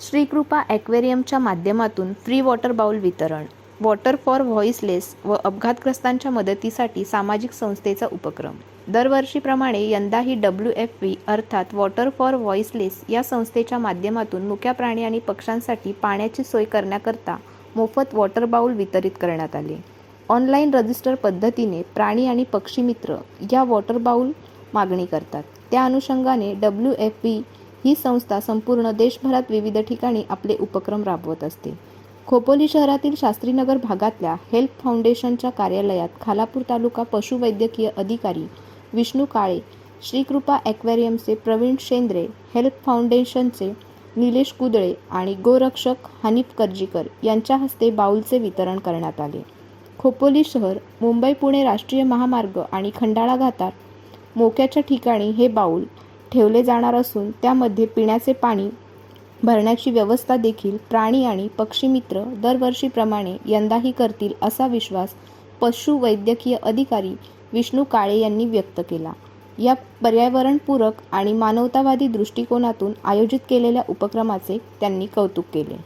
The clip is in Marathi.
श्रीकृपा ॲक्वेरियमच्या माध्यमातून फ्री वॉटर बाउल वितरण वॉटर फॉर व्हॉइसलेस व अपघातग्रस्तांच्या मदतीसाठी सामाजिक संस्थेचा उपक्रम. दरवर्षीप्रमाणे यंदाही डब्ल्यू एफ व्ही अर्थात वॉटर फॉर व्हॉइसलेस या संस्थेच्या माध्यमातून मुक्या प्राणी आणि पक्ष्यांसाठी पाण्याची सोय करण्याकरता मोफत वॉटर बाउल वितरित करण्यात आले. ऑनलाईन रजिस्टर पद्धतीने प्राणी आणि पक्षीमित्र या वॉटर बाउल मागणी करतात. त्या अनुषंगाने डब्ल्यू एफ व्ही ही संस्था संपूर्ण देशभरात विविध ठिकाणी आपले उपक्रम राबवत असते. खोपोली शहरातील शास्त्रीनगर भागातल्या हेल्प फाउंडेशनच्या कार्यालयात खालापूर तालुका पशुवैद्यकीय अधिकारी विष्णू काळे श्रीकृपा ॲक्वेरियमचे प्रवीण शेंद्रे हेल्प फाउंडेशनचे निलेश कुदळे आणि गोरक्षक हनीफ करजीकर यांच्या हस्ते बाऊलचे वितरण करण्यात आले. खोपोली शहर मुंबई पुणे राष्ट्रीय महामार्ग आणि खंडाळा घाटात मोक्याच्या ठिकाणी हे बाऊल ठेवले जाणार असून त्यामध्ये पिण्याचे पाणी भरण्याची व्यवस्था देखील प्राणी आणि पक्षीमित्र दरवर्षीप्रमाणे यंदाही करतील असा विश्वास पशुवैद्यकीय अधिकारी विष्णू काळे यांनी व्यक्त केला. या पर्यावरणपूरक आणि मानवतावादी दृष्टिकोनातून आयोजित केलेल्या उपक्रमाचे त्यांनी कौतुक केले.